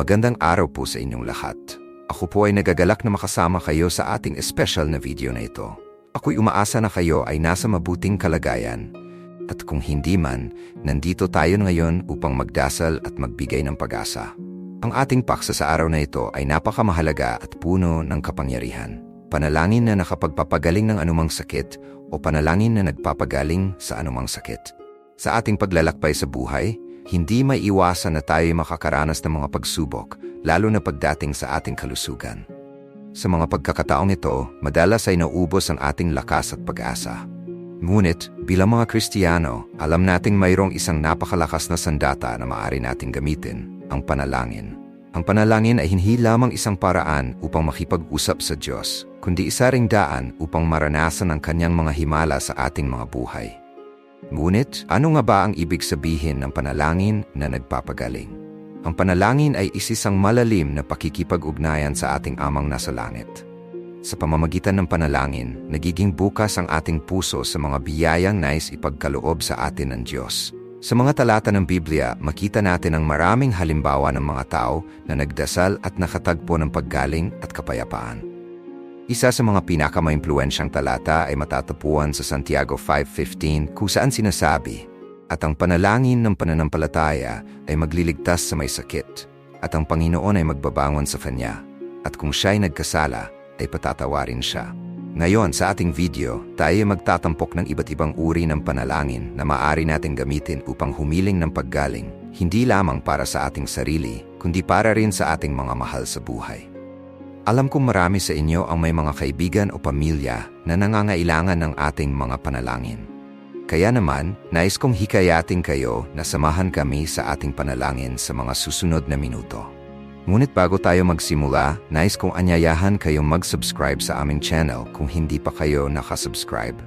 Magandang araw po sa inyong lahat. Ako po ay nagagalak na makasama kayo sa ating special na video na ito. Ako'y umaasa na kayo ay nasa mabuting kalagayan. At kung hindi man, nandito tayo ngayon upang magdasal at magbigay ng pag-asa. Ang ating paksa sa araw na ito ay napakamahalaga at puno ng kapangyarihan. Panalangin na nakapagpapagaling ng anumang sakit o panalangin na nagpapagaling sa anumang sakit. Sa ating paglalakbay sa buhay, hindi may iwasan na tayo makakaranas ng mga pagsubok, lalo na pagdating sa ating kalusugan. Sa mga pagkakataong ito, madalas ay naubos ang ating lakas at pag-asa. Ngunit, bilang mga Kristiyano, alam nating mayroong isang napakalakas na sandata na maaari nating gamitin, ang panalangin. Ang panalangin ay hindi lamang isang paraan upang makipag-usap sa Diyos, kundi isa ring daan upang maranasan ang kanyang mga himala sa ating mga buhay. Ngunit, ano nga ba ang ibig sabihin ng panalangin na nagpapagaling? Ang panalangin ay isisang malalim na pakikipag-ugnayan sa ating amang nasa langit. Sa pamamagitan ng panalangin, nagiging bukas ang ating puso sa mga biyayang nais ipagkaloob sa atin ng Diyos. Sa mga talata ng Biblia, makita natin ang maraming halimbawa ng mga tao na nagdasal at nakatagpo ng paggaling at kapayapaan. Isa sa mga pinakamaimpluensyang talata ay matatapuan sa Santiago 5.15 kung saan sinasabi, At ang panalangin ng pananampalataya ay magliligtas sa may sakit, at ang Panginoon ay magbabangon sa kanya, at kung siya'y nagkasala, ay patatawarin siya. Ngayon sa ating video, tayo magtatampok ng iba't ibang uri ng panalangin na maaari natin gamitin upang humiling ng paggaling, hindi lamang para sa ating sarili, kundi para rin sa ating mga mahal sa buhay. Alam kong marami sa inyo ang may mga kaibigan o pamilya na nangangailangan ng ating mga panalangin. Kaya naman, nais kong hikayatin kayo na samahan kami sa ating panalangin sa mga susunod na minuto. Ngunit bago tayo magsimula, nais kong anyayahan kayong mag-subscribe sa aming channel kung hindi pa kayo nakasubscribe.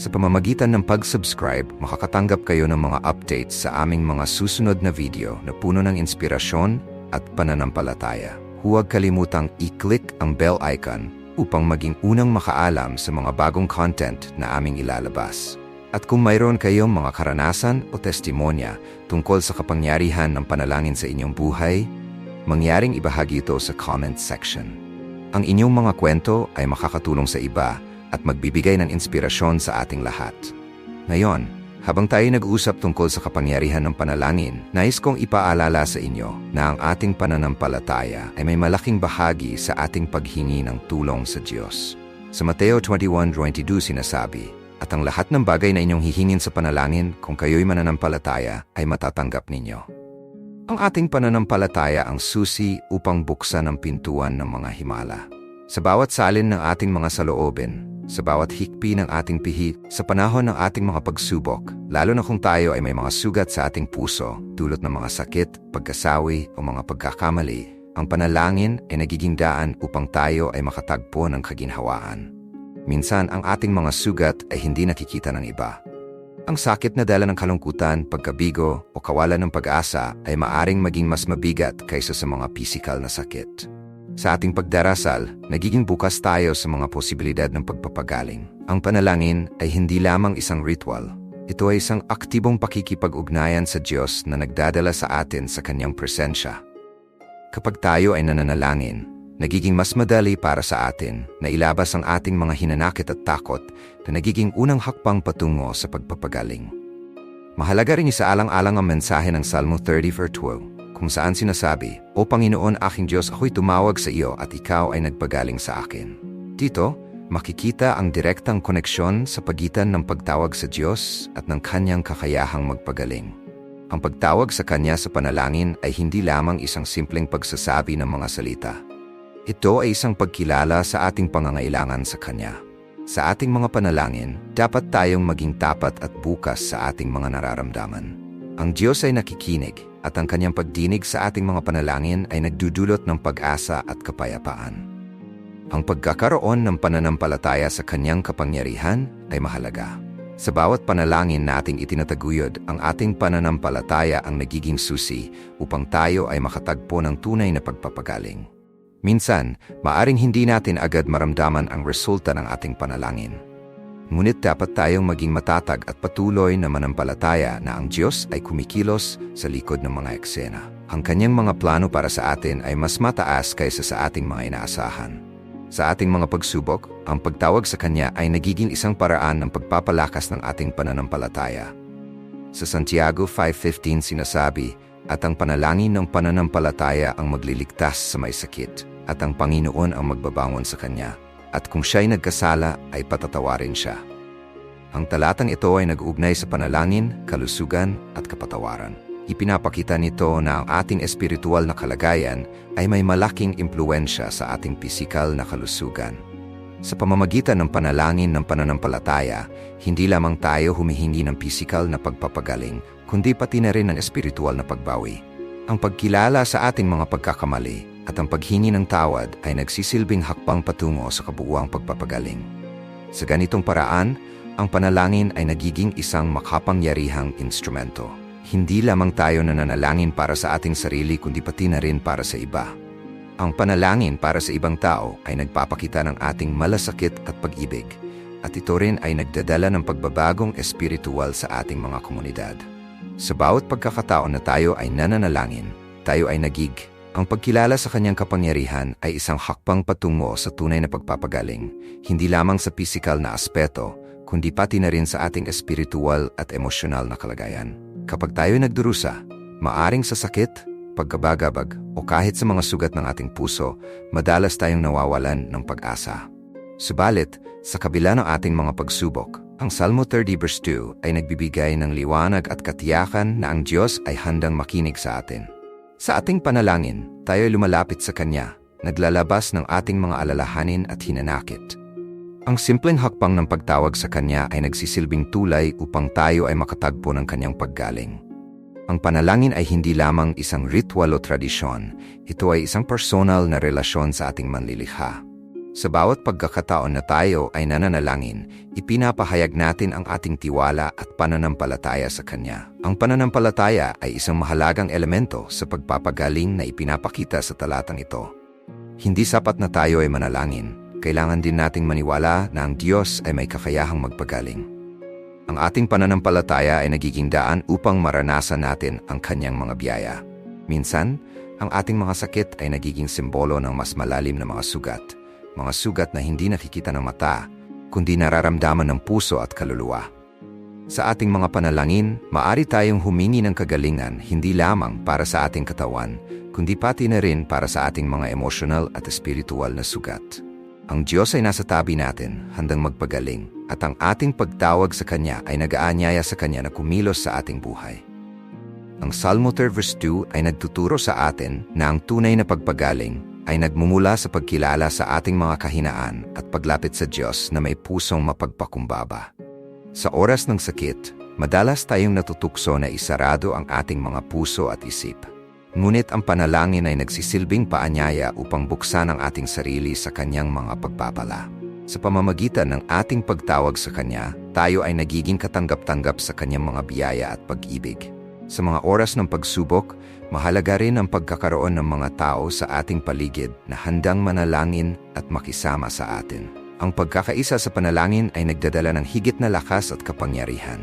Sa pamamagitan ng pag-subscribe, makakatanggap kayo ng mga updates sa aming mga susunod na video na puno ng inspirasyon at pananampalataya huwag kalimutang i-click ang bell icon upang maging unang makaalam sa mga bagong content na aming ilalabas. At kung mayroon kayong mga karanasan o testimonya tungkol sa kapangyarihan ng panalangin sa inyong buhay, mangyaring ibahagi ito sa comment section. Ang inyong mga kwento ay makakatulong sa iba at magbibigay ng inspirasyon sa ating lahat. Ngayon, habang tayo nag-usap tungkol sa kapangyarihan ng panalangin, nais kong ipaalala sa inyo na ang ating pananampalataya ay may malaking bahagi sa ating paghingi ng tulong sa Diyos. Sa Mateo 21.22 sinasabi, At ang lahat ng bagay na inyong hihingin sa panalangin kung kayo'y mananampalataya ay matatanggap ninyo. Ang ating pananampalataya ang susi upang buksan ang pintuan ng mga himala. Sa bawat salin ng ating mga saloobin, sa bawat hikpi ng ating pihi sa panahon ng ating mga pagsubok, lalo na kung tayo ay may mga sugat sa ating puso, dulot ng mga sakit, pagkasawi o mga pagkakamali, ang panalangin ay nagiging daan upang tayo ay makatagpo ng kaginhawaan. Minsan ang ating mga sugat ay hindi nakikita ng iba. Ang sakit na dala ng kalungkutan, pagkabigo o kawalan ng pag-asa ay maaring maging mas mabigat kaysa sa mga pisikal na sakit. Sa ating pagdarasal, nagiging bukas tayo sa mga posibilidad ng pagpapagaling. Ang panalangin ay hindi lamang isang ritual. Ito ay isang aktibong pakikipag-ugnayan sa Diyos na nagdadala sa atin sa Kanyang presensya. Kapag tayo ay nananalangin, nagiging mas madali para sa atin na ilabas ang ating mga hinanakit at takot na nagiging unang hakbang patungo sa pagpapagaling. Mahalaga rin isaalang-alang ang mensahe ng Salmo 30 verse 12 kung saan sinasabi, O Panginoon aking Diyos, ako'y tumawag sa iyo at ikaw ay nagpagaling sa akin. Dito, makikita ang direktang koneksyon sa pagitan ng pagtawag sa Diyos at ng kanyang kakayahang magpagaling. Ang pagtawag sa Kanya sa panalangin ay hindi lamang isang simpleng pagsasabi ng mga salita. Ito ay isang pagkilala sa ating pangangailangan sa Kanya. Sa ating mga panalangin, dapat tayong maging tapat at bukas sa ating mga nararamdaman. Ang Diyos ay nakikinig at ang kanyang pagdinig sa ating mga panalangin ay nagdudulot ng pag-asa at kapayapaan. Ang pagkakaroon ng pananampalataya sa kanyang kapangyarihan ay mahalaga. Sa bawat panalangin nating itinataguyod, ang ating pananampalataya ang nagiging susi upang tayo ay makatagpo ng tunay na pagpapagaling. Minsan, maaring hindi natin agad maramdaman ang resulta ng ating panalangin. Ngunit dapat tayong maging matatag at patuloy na manampalataya na ang Diyos ay kumikilos sa likod ng mga eksena. Ang kanyang mga plano para sa atin ay mas mataas kaysa sa ating mga inaasahan. Sa ating mga pagsubok, ang pagtawag sa Kanya ay nagiging isang paraan ng pagpapalakas ng ating pananampalataya. Sa Santiago 5.15 sinasabi, at ang panalangin ng pananampalataya ang magliligtas sa may sakit, at ang Panginoon ang magbabangon sa Kanya, at kung siya'y nagkasala ay patatawarin siya. Ang talatang ito ay nag-uugnay sa panalangin, kalusugan at kapatawaran. Ipinapakita nito na ang ating espiritual na kalagayan ay may malaking impluensya sa ating pisikal na kalusugan. Sa pamamagitan ng panalangin ng pananampalataya, hindi lamang tayo humihingi ng pisikal na pagpapagaling, kundi pati na rin ng espiritual na pagbawi. Ang pagkilala sa ating mga pagkakamali at ang paghingi ng tawad ay nagsisilbing hakbang patungo sa kabuuang pagpapagaling. Sa ganitong paraan, ang panalangin ay nagiging isang makapangyarihang instrumento. Hindi lamang tayo nananalangin para sa ating sarili kundi pati na rin para sa iba. Ang panalangin para sa ibang tao ay nagpapakita ng ating malasakit at pag-ibig at ito rin ay nagdadala ng pagbabagong espiritual sa ating mga komunidad. Sa bawat pagkakataon na tayo ay nananalangin, tayo ay nagig. Ang pagkilala sa kanyang kapangyarihan ay isang hakbang patungo sa tunay na pagpapagaling, hindi lamang sa pisikal na aspeto, kundi pati na rin sa ating espiritual at emosyonal na kalagayan. Kapag tayo nagdurusa, maaring sa sakit, pagkabagabag o kahit sa mga sugat ng ating puso, madalas tayong nawawalan ng pag-asa. Subalit, sa kabila ng ating mga pagsubok, ang Salmo 30 verse 2 ay nagbibigay ng liwanag at katiyakan na ang Diyos ay handang makinig sa atin. Sa ating panalangin, tayo ay lumalapit sa Kanya, naglalabas ng ating mga alalahanin at hinanakit. Ang simpleng hakbang ng pagtawag sa Kanya ay nagsisilbing tulay upang tayo ay makatagpo ng Kanyang paggaling. Ang panalangin ay hindi lamang isang ritual o tradisyon, ito ay isang personal na relasyon sa ating manlilikha. Sa bawat pagkakataon na tayo ay nananalangin, ipinapahayag natin ang ating tiwala at pananampalataya sa Kanya. Ang pananampalataya ay isang mahalagang elemento sa pagpapagaling na ipinapakita sa talatang ito. Hindi sapat na tayo ay manalangin, kailangan din nating maniwala na ang Diyos ay may kakayahang magpagaling. Ang ating pananampalataya ay nagiging daan upang maranasan natin ang kanyang mga biyaya. Minsan, ang ating mga sakit ay nagiging simbolo ng mas malalim na mga sugat, mga sugat na hindi nakikita ng mata, kundi nararamdaman ng puso at kaluluwa. Sa ating mga panalangin, maari tayong humingi ng kagalingan hindi lamang para sa ating katawan, kundi pati na rin para sa ating mga emotional at espiritual na sugat. Ang Diyos ay nasa tabi natin, handang magpagaling, at ang ating pagtawag sa Kanya ay nag-aanyaya sa Kanya na kumilos sa ating buhay. Ang Salmo 3 verse 2 ay nagtuturo sa atin na ang tunay na pagpagaling ay nagmumula sa pagkilala sa ating mga kahinaan at paglapit sa Diyos na may pusong mapagpakumbaba. Sa oras ng sakit, madalas tayong natutukso na isarado ang ating mga puso at isip. Ngunit ang panalangin ay nagsisilbing paanyaya upang buksan ang ating sarili sa kanyang mga pagpapala. Sa pamamagitan ng ating pagtawag sa kanya, tayo ay nagiging katanggap-tanggap sa kanyang mga biyaya at pag-ibig. Sa mga oras ng pagsubok, mahalaga rin ang pagkakaroon ng mga tao sa ating paligid na handang manalangin at makisama sa atin. Ang pagkakaisa sa panalangin ay nagdadala ng higit na lakas at kapangyarihan.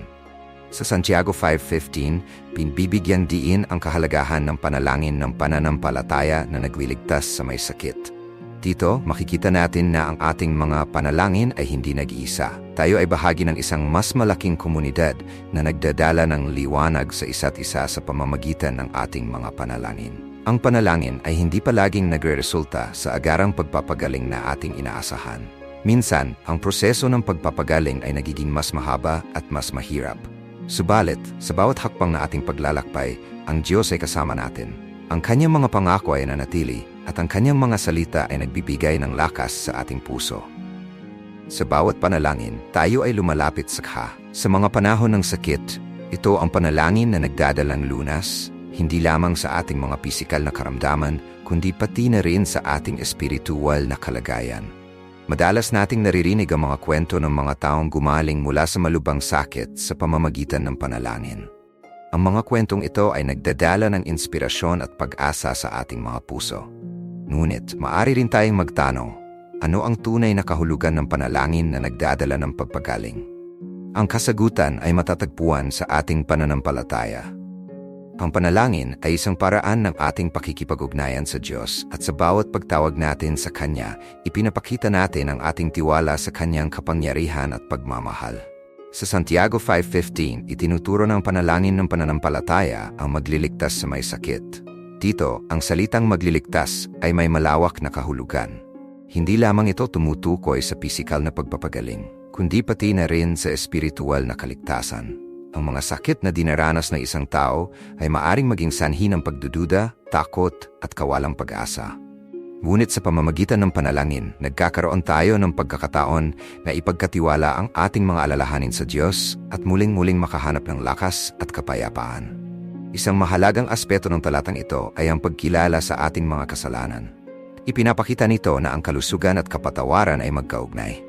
Sa Santiago 5.15, pinbibigyan diin ang kahalagahan ng panalangin ng pananampalataya na nagwiligtas sa may sakit. Dito, makikita natin na ang ating mga panalangin ay hindi nag-iisa. Tayo ay bahagi ng isang mas malaking komunidad na nagdadala ng liwanag sa isa't isa sa pamamagitan ng ating mga panalangin. Ang panalangin ay hindi palaging nagre-resulta sa agarang pagpapagaling na ating inaasahan. Minsan, ang proseso ng pagpapagaling ay nagiging mas mahaba at mas mahirap. Subalit, sa bawat hakbang na ating paglalakbay, ang Diyos ay kasama natin. Ang kanyang mga pangako ay nanatili at ang kanyang mga salita ay nagbibigay ng lakas sa ating puso. Sa bawat panalangin, tayo ay lumalapit sa Kha. Sa mga panahon ng sakit, ito ang panalangin na nagdadalang lunas, hindi lamang sa ating mga pisikal na karamdaman, kundi pati na rin sa ating espiritual na kalagayan. Madalas nating naririnig ang mga kwento ng mga taong gumaling mula sa malubang sakit sa pamamagitan ng panalangin. Ang mga kwentong ito ay nagdadala ng inspirasyon at pag-asa sa ating mga puso. Ngunit, maari rin tayong magtanong, ano ang tunay na kahulugan ng panalangin na nagdadala ng pagpagaling? Ang kasagutan ay matatagpuan sa ating pananampalataya. Ang panalangin ay isang paraan ng ating pakikipag-ugnayan sa Diyos at sa bawat pagtawag natin sa Kanya, ipinapakita natin ang ating tiwala sa Kanyang kapangyarihan at pagmamahal. Sa Santiago 5.15, itinuturo ng panalangin ng pananampalataya ang magliligtas sa may sakit. Dito, ang salitang magliligtas ay may malawak na kahulugan. Hindi lamang ito tumutukoy sa pisikal na pagpapagaling, kundi pati na rin sa espiritual na kaligtasan. Ang mga sakit na dinaranas ng isang tao ay maaring maging sanhi ng pagdududa, takot at kawalang pag-asa. Ngunit sa pamamagitan ng panalangin, nagkakaroon tayo ng pagkakataon na ipagkatiwala ang ating mga alalahanin sa Diyos at muling-muling makahanap ng lakas at kapayapaan. Isang mahalagang aspeto ng talatang ito ay ang pagkilala sa ating mga kasalanan. Ipinapakita nito na ang kalusugan at kapatawaran ay magkaugnay.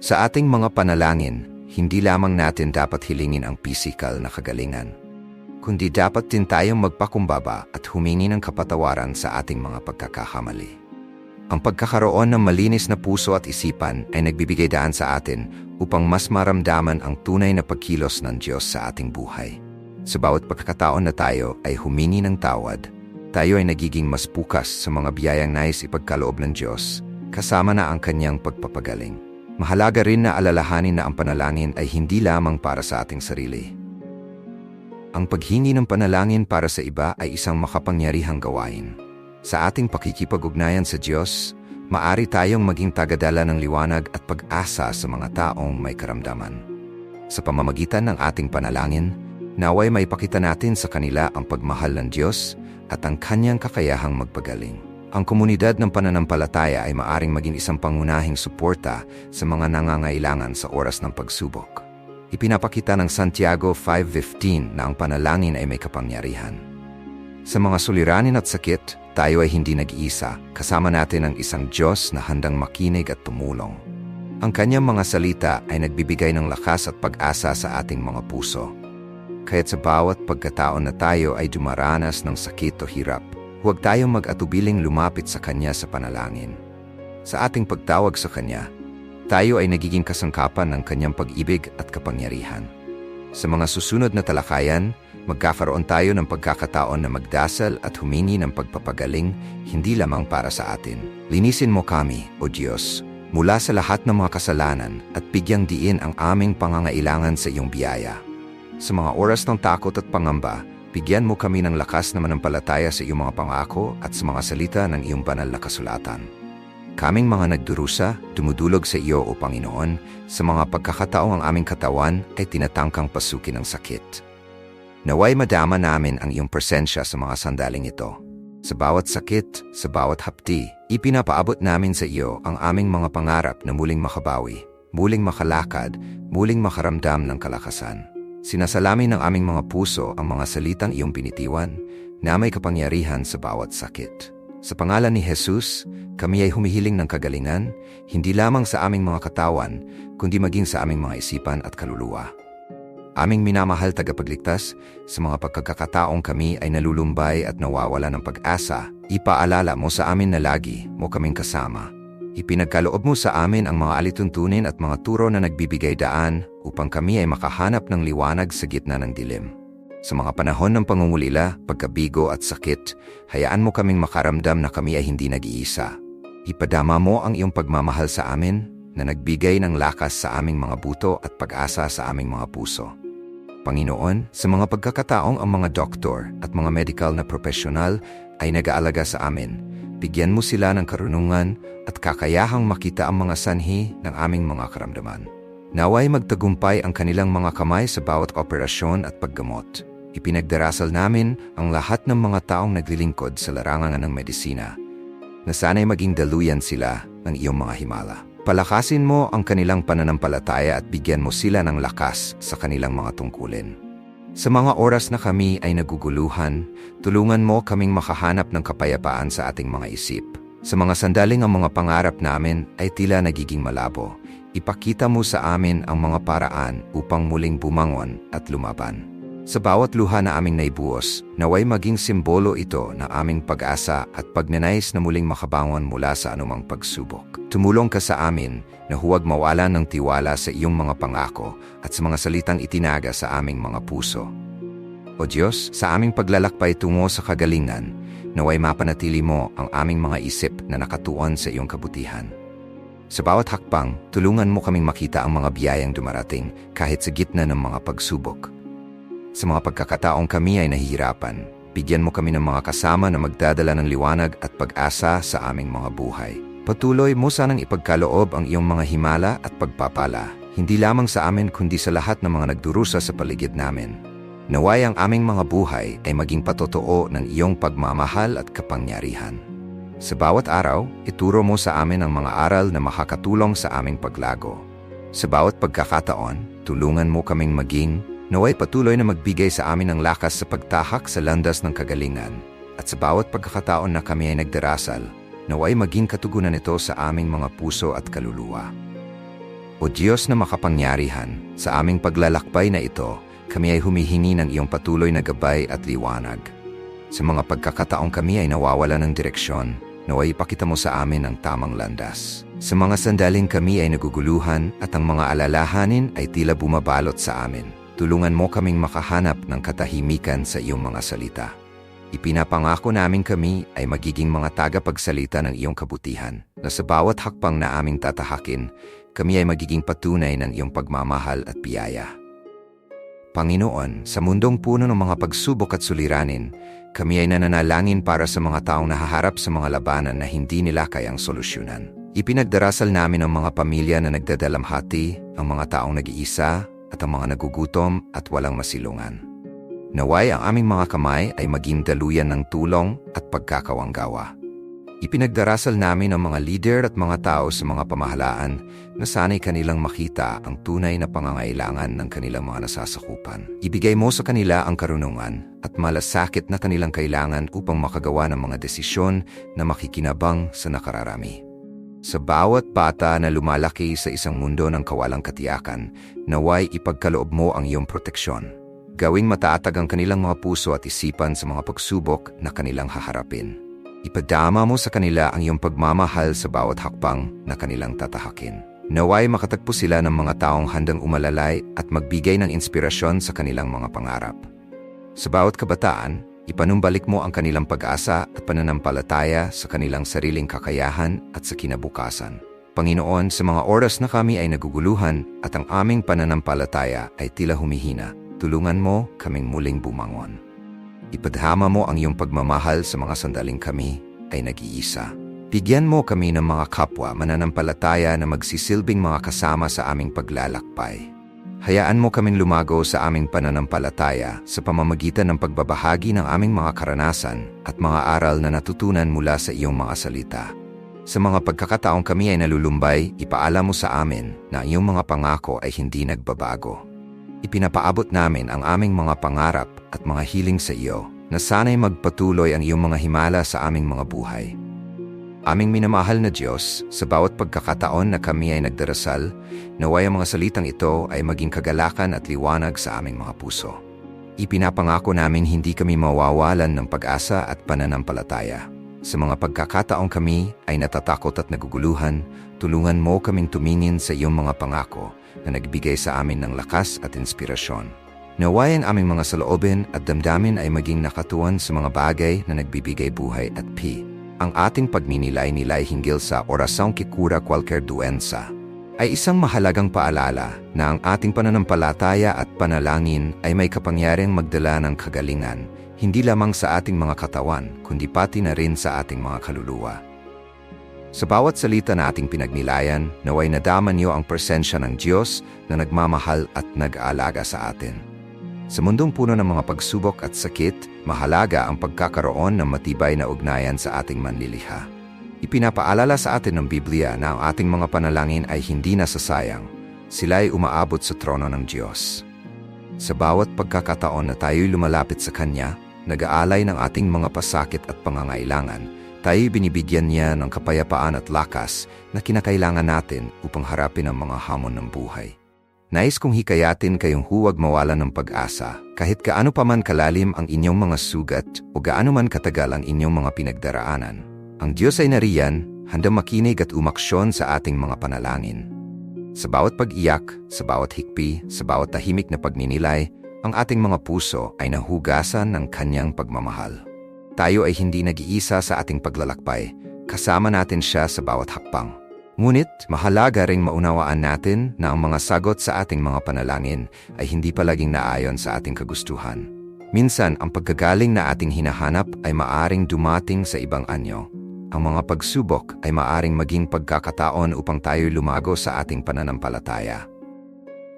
Sa ating mga panalangin, hindi lamang natin dapat hilingin ang physical na kagalingan, kundi dapat din tayong magpakumbaba at humingi ng kapatawaran sa ating mga pagkakakamali. Ang pagkakaroon ng malinis na puso at isipan ay nagbibigay daan sa atin upang mas maramdaman ang tunay na pagkilos ng Diyos sa ating buhay. Sa bawat pagkakataon na tayo ay humingi ng tawad, tayo ay nagiging mas pukas sa mga biyayang nais ipagkaloob ng Diyos, kasama na ang kanyang pagpapagaling. Mahalaga rin na alalahanin na ang panalangin ay hindi lamang para sa ating sarili. Ang paghingi ng panalangin para sa iba ay isang makapangyarihang gawain. Sa ating pakikipag-ugnayan sa Diyos, maari tayong maging tagadala ng liwanag at pag-asa sa mga taong may karamdaman. Sa pamamagitan ng ating panalangin, naway may pakita natin sa kanila ang pagmahal ng Diyos at ang kanyang kakayahang magpagaling. Ang komunidad ng pananampalataya ay maaring maging isang pangunahing suporta sa mga nangangailangan sa oras ng pagsubok. Ipinapakita ng Santiago 5.15 na ang panalangin ay may kapangyarihan. Sa mga suliranin at sakit, tayo ay hindi nag-iisa, kasama natin ang isang Diyos na handang makinig at tumulong. Ang kanyang mga salita ay nagbibigay ng lakas at pag-asa sa ating mga puso. Kaya't sa bawat pagkataon na tayo ay dumaranas ng sakit o hirap, Huwag tayong mag-atubiling lumapit sa Kanya sa panalangin. Sa ating pagtawag sa Kanya, tayo ay nagiging kasangkapan ng Kanyang pag-ibig at kapangyarihan. Sa mga susunod na talakayan, magkakaroon tayo ng pagkakataon na magdasal at humingi ng pagpapagaling hindi lamang para sa atin. Linisin mo kami, O Diyos, mula sa lahat ng mga kasalanan at bigyang diin ang aming pangangailangan sa iyong biyaya. Sa mga oras ng takot at pangamba, Bigyan mo kami ng lakas na manampalataya sa iyong mga pangako at sa mga salita ng iyong banal na kasulatan. Kaming mga nagdurusa, dumudulog sa iyo o Panginoon, sa mga pagkakataong ang aming katawan ay tinatangkang pasukin ng sakit. Naway madama namin ang iyong presensya sa mga sandaling ito. Sa bawat sakit, sa bawat hapti, ipinapaabot namin sa iyo ang aming mga pangarap na muling makabawi, muling makalakad, muling makaramdam ng kalakasan. Sinasalamin ng aming mga puso ang mga salitang iyong pinitiwan na may kapangyarihan sa bawat sakit. Sa pangalan ni Jesus, kami ay humihiling ng kagalingan, hindi lamang sa aming mga katawan, kundi maging sa aming mga isipan at kaluluwa. Aming minamahal tagapagligtas, sa mga pagkakataong kami ay nalulumbay at nawawala ng pag-asa, ipaalala mo sa amin na lagi mo kaming kasama Ipinagkaloob mo sa amin ang mga alituntunin at mga turo na nagbibigay daan upang kami ay makahanap ng liwanag sa gitna ng dilim. Sa mga panahon ng pangungulila, pagkabigo at sakit, hayaan mo kaming makaramdam na kami ay hindi nag-iisa. Ipadama mo ang iyong pagmamahal sa amin na nagbigay ng lakas sa aming mga buto at pag-asa sa aming mga puso. Panginoon, sa mga pagkakataong ang mga doktor at mga medical na profesional ay nag-aalaga sa amin, bigyan mo sila ng karunungan at kakayahang makita ang mga sanhi ng aming mga karamdaman. Naway magtagumpay ang kanilang mga kamay sa bawat operasyon at paggamot. Ipinagdarasal namin ang lahat ng mga taong naglilingkod sa larangan ng medisina na sana'y maging daluyan sila ng iyong mga himala. Palakasin mo ang kanilang pananampalataya at bigyan mo sila ng lakas sa kanilang mga tungkulin. Sa mga oras na kami ay naguguluhan, tulungan mo kaming makahanap ng kapayapaan sa ating mga isip. Sa mga sandaling ang mga pangarap namin ay tila nagiging malabo. Ipakita mo sa amin ang mga paraan upang muling bumangon at lumaban. Sa bawat luha na aming naibuos, naway maging simbolo ito ng aming pag-asa at pagnanais na muling makabangon mula sa anumang pagsubok. Tumulong ka sa amin na huwag mawala ng tiwala sa iyong mga pangako at sa mga salitang itinaga sa aming mga puso. O Diyos, sa aming paglalakbay tungo sa kagalingan, naway mapanatili mo ang aming mga isip na nakatuon sa iyong kabutihan. Sa bawat hakbang, tulungan mo kaming makita ang mga biyayang dumarating kahit sa gitna ng mga pagsubok. Sa mga pagkakataong kami ay nahihirapan, bigyan mo kami ng mga kasama na magdadala ng liwanag at pag-asa sa aming mga buhay. Patuloy mo sanang ipagkaloob ang iyong mga himala at pagpapala, hindi lamang sa amin kundi sa lahat ng mga nagdurusa sa paligid namin. Naway ang aming mga buhay ay maging patotoo ng iyong pagmamahal at kapangyarihan. Sa bawat araw, ituro mo sa amin ang mga aral na makakatulong sa aming paglago. Sa bawat pagkakataon, tulungan mo kaming maging Naway patuloy na magbigay sa amin ng lakas sa pagtahak sa landas ng kagalingan at sa bawat pagkakataon na kami ay nagdarasal, naway maging katugunan ito sa aming mga puso at kaluluwa. O Diyos na makapangyarihan, sa aming paglalakbay na ito, kami ay humihingi ng iyong patuloy na gabay at liwanag. Sa mga pagkakataong kami ay nawawala ng direksyon, naway ipakita mo sa amin ang tamang landas. Sa mga sandaling kami ay naguguluhan at ang mga alalahanin ay tila bumabalot sa amin tulungan mo kaming makahanap ng katahimikan sa iyong mga salita. Ipinapangako namin kami ay magiging mga tagapagsalita ng iyong kabutihan na sa bawat hakbang na aming tatahakin, kami ay magiging patunay ng iyong pagmamahal at biyaya. Panginoon, sa mundong puno ng mga pagsubok at suliranin, kami ay nananalangin para sa mga taong nahaharap sa mga labanan na hindi nila kayang solusyonan. Ipinagdarasal namin ang mga pamilya na nagdadalamhati, ang mga taong nag-iisa, at ang mga nagugutom at walang masilungan. Naway ang aming mga kamay ay maging daluyan ng tulong at pagkakawanggawa. Ipinagdarasal namin ang mga leader at mga tao sa mga pamahalaan na sanay kanilang makita ang tunay na pangangailangan ng kanilang mga nasasakupan. Ibigay mo sa kanila ang karunungan at malasakit na kanilang kailangan upang makagawa ng mga desisyon na makikinabang sa nakararami. Sa bawat bata na lumalaki sa isang mundo ng kawalang katiyakan, naway ipagkaloob mo ang iyong proteksyon. Gawing mataatag ang kanilang mga puso at isipan sa mga pagsubok na kanilang haharapin. Ipadama mo sa kanila ang iyong pagmamahal sa bawat hakbang na kanilang tatahakin. Naway makatagpo sila ng mga taong handang umalalay at magbigay ng inspirasyon sa kanilang mga pangarap. Sa bawat kabataan, Ipanumbalik mo ang kanilang pag-asa at pananampalataya sa kanilang sariling kakayahan at sa kinabukasan. Panginoon, sa mga oras na kami ay naguguluhan at ang aming pananampalataya ay tila humihina, tulungan mo kaming muling bumangon. Ipadhama mo ang iyong pagmamahal sa mga sandaling kami ay nag-iisa. Bigyan mo kami ng mga kapwa mananampalataya na magsisilbing mga kasama sa aming paglalakbay. Hayaan mo kaming lumago sa aming pananampalataya sa pamamagitan ng pagbabahagi ng aming mga karanasan at mga aral na natutunan mula sa iyong mga salita. Sa mga pagkakataong kami ay nalulumbay, ipaalam mo sa amin na iyong mga pangako ay hindi nagbabago. Ipinapaabot namin ang aming mga pangarap at mga hiling sa iyo na sana'y magpatuloy ang iyong mga himala sa aming mga buhay. Aming minamahal na Diyos, sa bawat pagkakataon na kami ay nagdarasal, naway ang mga salitang ito ay maging kagalakan at liwanag sa aming mga puso. Ipinapangako namin hindi kami mawawalan ng pag-asa at pananampalataya. Sa mga pagkakataong kami ay natatakot at naguguluhan, tulungan mo kaming tumingin sa iyong mga pangako na nagbigay sa amin ng lakas at inspirasyon. Naway ang aming mga saloobin at damdamin ay maging nakatuan sa mga bagay na nagbibigay buhay at pi ang ating pagninilay-nilay hinggil sa orasong kikura kwalker duensa ay isang mahalagang paalala na ang ating pananampalataya at panalangin ay may kapangyarang magdala ng kagalingan, hindi lamang sa ating mga katawan, kundi pati na rin sa ating mga kaluluwa. Sa bawat salita na ating pinagnilayan, naway nadaman niyo ang presensya ng Diyos na nagmamahal at nag-aalaga sa atin. Sa mundong puno ng mga pagsubok at sakit, mahalaga ang pagkakaroon ng matibay na ugnayan sa ating manliliha. Ipinapaalala sa atin ng Biblia na ang ating mga panalangin ay hindi nasasayang. Sila ay umaabot sa trono ng Diyos. Sa bawat pagkakataon na tayo'y lumalapit sa Kanya, nag-aalay ng ating mga pasakit at pangangailangan, tayo'y binibigyan niya ng kapayapaan at lakas na kinakailangan natin upang harapin ang mga hamon ng buhay. Nais kong hikayatin kayong huwag mawalan ng pag-asa kahit gaano pa man kalalim ang inyong mga sugat o gaano man katagal ang inyong mga pinagdaraanan. Ang Diyos ay nariyan, handang makinig at umaksyon sa ating mga panalangin. Sa bawat pag-iyak, sa bawat hikpi, sa bawat tahimik na pagninilay, ang ating mga puso ay nahugasan ng kanyang pagmamahal. Tayo ay hindi nag-iisa sa ating paglalakbay, kasama natin siya sa bawat hakbang. Ngunit mahalaga ring maunawaan natin na ang mga sagot sa ating mga panalangin ay hindi palaging naayon sa ating kagustuhan. Minsan, ang pagkagaling na ating hinahanap ay maaring dumating sa ibang anyo. Ang mga pagsubok ay maaring maging pagkakataon upang tayo lumago sa ating pananampalataya.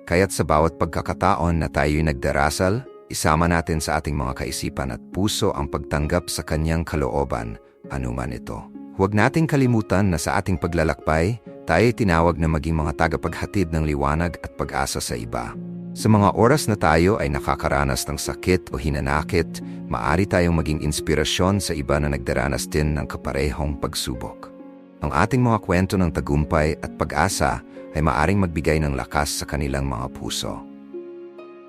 Kaya't sa bawat pagkakataon na tayo'y nagdarasal, isama natin sa ating mga kaisipan at puso ang pagtanggap sa kanyang kalooban, anuman ito. Huwag nating kalimutan na sa ating paglalakbay, tayo tinawag na maging mga tagapaghatid ng liwanag at pag-asa sa iba. Sa mga oras na tayo ay nakakaranas ng sakit o hinanakit, maari tayong maging inspirasyon sa iba na nagdaranas din ng kaparehong pagsubok. Ang ating mga kwento ng tagumpay at pag-asa ay maaring magbigay ng lakas sa kanilang mga puso.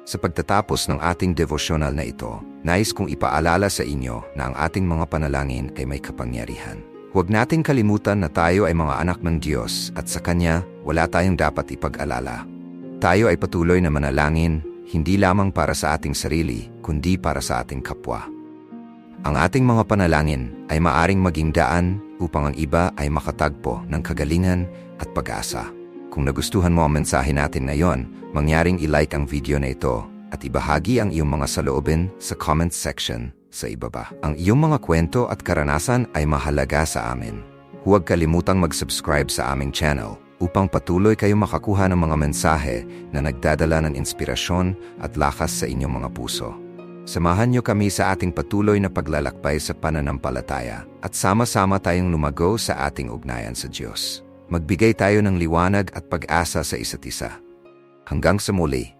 Sa pagtatapos ng ating devotional na ito, nais kong ipaalala sa inyo na ang ating mga panalangin ay may kapangyarihan. Huwag nating kalimutan na tayo ay mga anak ng Diyos at sa Kanya wala tayong dapat ipag-alala. Tayo ay patuloy na manalangin, hindi lamang para sa ating sarili, kundi para sa ating kapwa. Ang ating mga panalangin ay maaring maging daan upang ang iba ay makatagpo ng kagalingan at pag-asa. Kung nagustuhan mo ang mensahe natin ngayon, mangyaring i-like ang video na ito at ibahagi ang iyong mga saloobin sa comment section sa ibaba. Ang iyong mga kwento at karanasan ay mahalaga sa amin. Huwag kalimutang mag-subscribe sa aming channel upang patuloy kayong makakuha ng mga mensahe na nagdadala ng inspirasyon at lakas sa inyong mga puso. Samahan niyo kami sa ating patuloy na paglalakbay sa pananampalataya at sama-sama tayong lumago sa ating ugnayan sa Diyos. Magbigay tayo ng liwanag at pag-asa sa isa't isa. Hanggang sa muli,